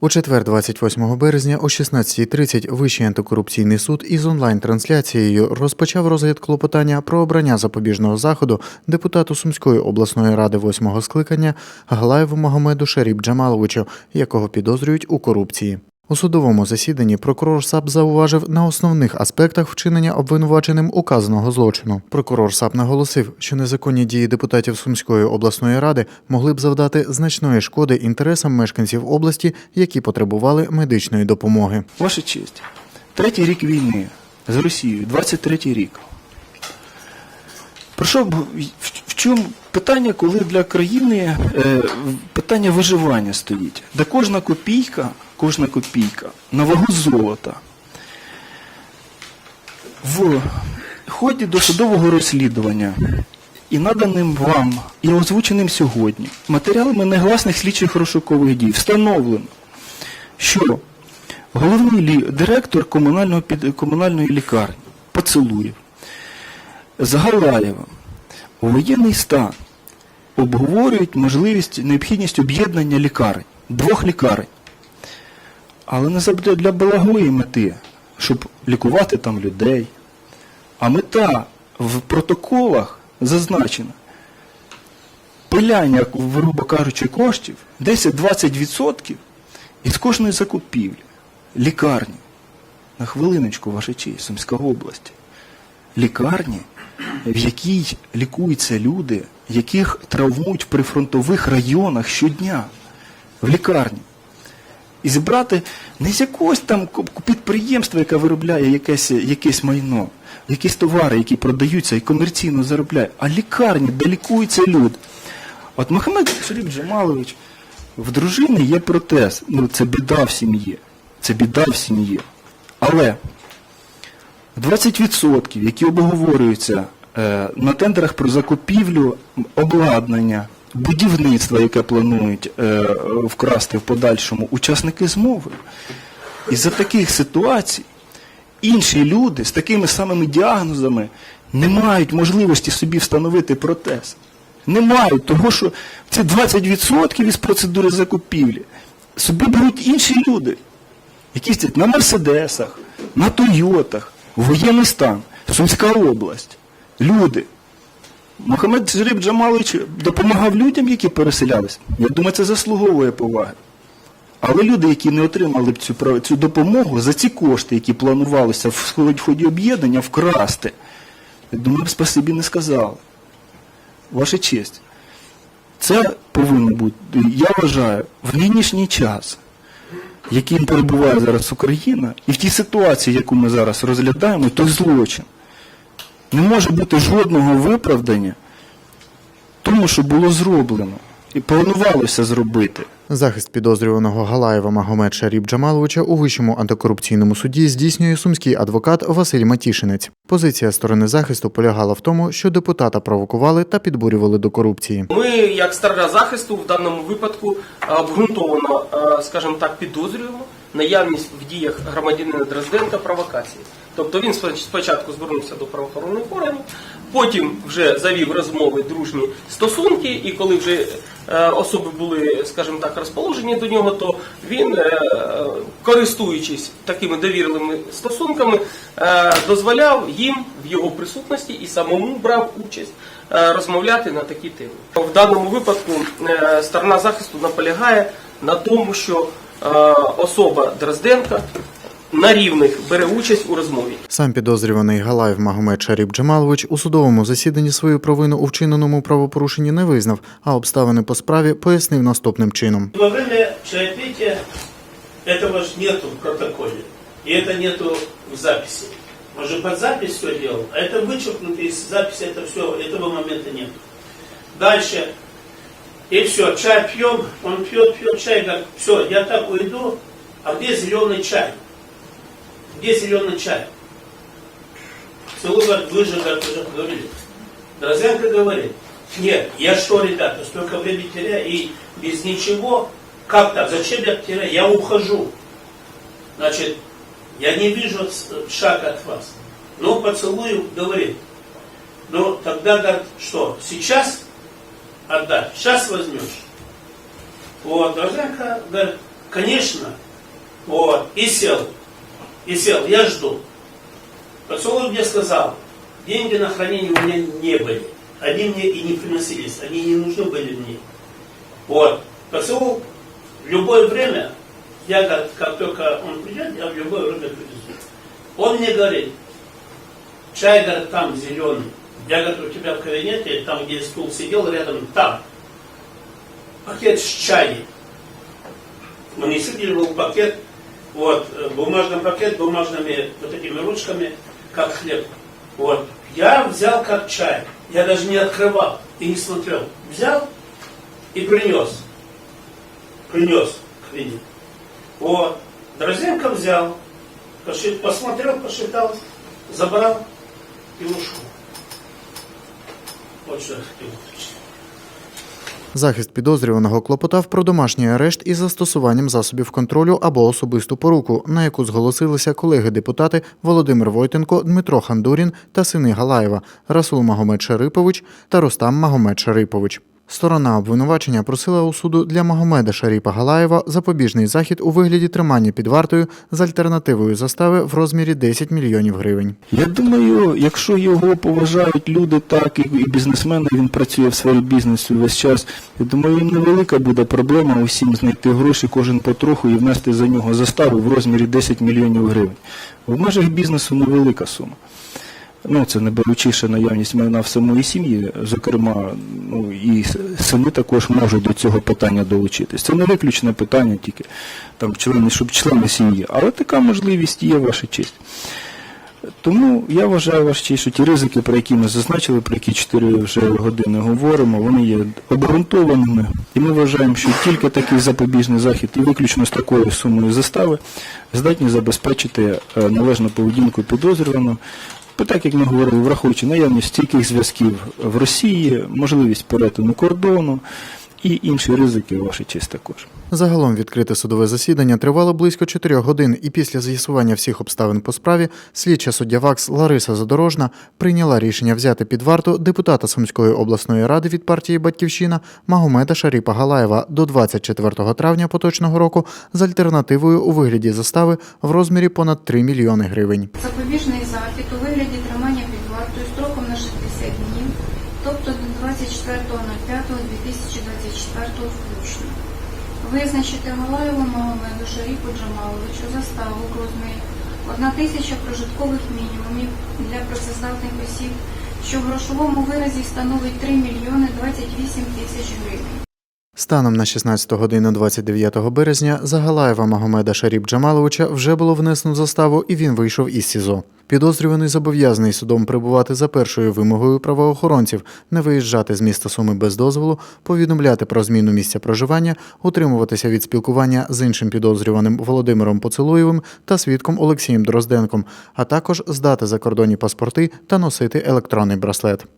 У четвер, 28 березня о 16.30 Вищий антикорупційний суд із онлайн-трансляцією розпочав розгляд клопотання про обрання запобіжного заходу депутату Сумської обласної ради восьмого скликання Галаєву Магомеду Шаріб Джамаловичу, якого підозрюють у корупції. У судовому засіданні прокурор САП зауважив на основних аспектах вчинення обвинуваченим указаного злочину. Прокурор САП наголосив, що незаконні дії депутатів Сумської обласної ради могли б завдати значної шкоди інтересам мешканців області, які потребували медичної допомоги. Ваша честь, третій рік війни з Росією, 23-й рік. Про що б- в, в чому питання, коли для країни е, питання виживання стоїть? Де кожна копійка, кожна копійка на вагу золота. В ході досудового розслідування і наданим вам, і озвученим сьогодні матеріалами негласних слідчих розшукових дій встановлено, що головний лі- директор комунального під, комунальної лікарні поцілуєв з Галаєвим у воєнний стан обговорюють можливість, необхідність об'єднання лікарень, двох лікарень. Але не для благої мети, щоб лікувати там людей. А мета в протоколах зазначена пиляння, грубо кажучи, коштів 10-20% із кожної закупівлі лікарні. На хвилиночку, ваша честь, Сумська область. Лікарні, в якій лікуються люди, яких травмують в прифронтових районах щодня. В лікарні. І зібрати не з якогось там підприємства, яке виробляє якесь, якесь майно, якісь товари, які продаються і комерційно заробляє, а лікарні, де лікуються люди. От Мохамед Шаріп Джамалович, в дружини є протез. Ну, це біда в сім'ї. Це біда в сім'ї. Але 20%, які обговорюються е, на тендерах про закупівлю обладнання, будівництва, яке планують е, вкрасти в подальшому учасники змови. І за таких ситуацій інші люди з такими самими діагнозами не мають можливості собі встановити протез. Не мають, того що ці 20% із процедури закупівлі собі беруть інші люди які сидять на Мерседесах, на Тойотах, воєнний стан, Сумська область, люди. Мохамед Шаріб Джамалович допомагав людям, які переселялись. Я думаю, це заслуговує поваги. Але люди, які не отримали б цю, цю допомогу за ці кошти, які планувалися в ході- об'єднання вкрасти, я думаю, б спасибі не сказали. Ваша честь. Це повинно бути, я вважаю, в нинішній час яким перебуває зараз Україна, і в тій ситуації, яку ми зараз розглядаємо, той злочин. Не може бути жодного виправдання тому, що було зроблено і планувалося зробити. Захист підозрюваного Галаєва Магомед Шаріб Джамаловича у Вищому антикорупційному суді здійснює сумський адвокат Василь Матішинець. Позиція сторони захисту полягала в тому, що депутата провокували та підбурювали до корупції. Ми, як сторона захисту, в даному випадку е, обґрунтовано, е, скажімо так, підозрюємо наявність в діях громадянина Дрозденка провокації. Тобто він спочатку звернувся до правоохоронних органів, потім вже завів розмови дружні стосунки, і коли вже е, особи були, скажімо так, розположені до нього, то він, е, користуючись такими довірливими стосунками, е, дозволяв їм в його присутності і самому брав участь розмовляти на такі теми. В даному випадку сторона захисту наполягає на тому, що особа Дрозденка на рівних бере участь у розмові. Сам підозрюваний Галаєв Магомед Шаріб Джамалович у судовому засіданні свою провину у вчиненому правопорушенні не визнав, а обставини по справі пояснив наступним чином. Во время чаепития этого же нету в протоколе. И это нету в записи. Он же под запись все делал, а это вычеркнуто из записи, это все, этого момента нет. Дальше. И все, чай пьем, он пьет, пьет чай, говорит, все, я так уйду, а где зеленый чай? Где зеленый чай? Целуй, говорит, вы же, говорит, уже говорили. Дрозенко говорит, нет, я что, ребята, столько времени теряю и без ничего, как так, зачем я теряю, я ухожу. Значит, я не вижу шага от вас. Ну, поцелую, говорит. Ну, тогда, говорит, что, сейчас отдать, сейчас возьмешь. Вот, Дрозенко, говорит, конечно, вот, и сел, и сел, я жду. Поцелуй мне сказал, деньги на хранение у меня не были. Они мне и не приносились, они не нужны были мне. Вот. Поцелуй в любое время, я как, как только он придет, я в любое время привезу. Он мне говорит, чай, говорит, там зеленый. Я, говорит, у тебя в кабинете, там, где стул сидел, рядом, там. Пакет с чаем. Мне сидели был пакет, вот, э, бумажный пакет, бумажными вот этими ручками, как хлеб. Вот. Я взял как чай. Я даже не открывал и не смотрел. Взял и принес. Принес к Лине. Вот. Дрозденко взял, посмотрел, посчитал, забрал и ушел. Уточнить. Захист підозрюваного клопотав про домашній арешт із застосуванням засобів контролю або особисту поруку, на яку зголосилися колеги-депутати Володимир Войтенко, Дмитро Хандурін та сини Галаєва Расул Магомед Шарипович та Рустам Магомед Шарипович. Сторона обвинувачення просила у суду для Магомеда Шаріпа Галаєва запобіжний захід у вигляді тримання під вартою з альтернативою застави в розмірі 10 мільйонів гривень. Я думаю, якщо його поважають люди так, і, бізнесмени, він працює в сфері бізнесу весь час. Я думаю, їм невелика буде проблема усім знайти гроші кожен потроху і внести за нього заставу в розмірі 10 мільйонів гривень. В межах бізнесу невелика сума. Ну, це не беручи наявність майна в самої сім'ї, зокрема, ну і сини також можуть до цього питання долучитись. Це не виключне питання тільки там члени, щоб члени сім'ї, але така можливість є, ваша честь. Тому я вважаю ваш честь, що ті ризики, про які ми зазначили, про які 4 вже години говоримо, вони є обґрунтованими. І ми вважаємо, що тільки такий запобіжний захід і виключно з такою сумою застави здатні забезпечити е, належну поведінку підозрюваного. Бо так як ми говорили, враховуючи наявність стійких зв'язків в Росії, можливість перетину кордону і інші ризики, ваша честь також. Загалом відкрите судове засідання тривало близько 4 годин, і після з'ясування всіх обставин по справі слідча суддя ВАКС Лариса Задорожна прийняла рішення взяти під варту депутата Сумської обласної ради від партії Батьківщина Магомеда Шаріпа Галаєва до 24 травня поточного року з альтернативою у вигляді застави в розмірі понад 3 мільйони гривень. Запобіжний захід у вигляді тримання під вартою строком на 60 днів, тобто до 24.05.2024 включно. Визначити Галаєву Магомеду Шаріпу Джамаловичу заставу в розмірі 1 тисяча прожиткових мінімумів для працездатних осіб, що в грошовому виразі становить 3 мільйони 28 тисяч гривень. Станом на 16 годину 29 березня за Галаєва Магомеда Шаріп Джамаловича вже було внесено заставу і він вийшов із СІЗО. Підозрюваний зобов'язаний судом прибувати за першою вимогою правоохоронців, не виїжджати з міста Суми без дозволу, повідомляти про зміну місця проживання, утримуватися від спілкування з іншим підозрюваним Володимиром Поцелуєвим та свідком Олексієм Дрозденком, а також здати закордонні паспорти та носити електронний браслет.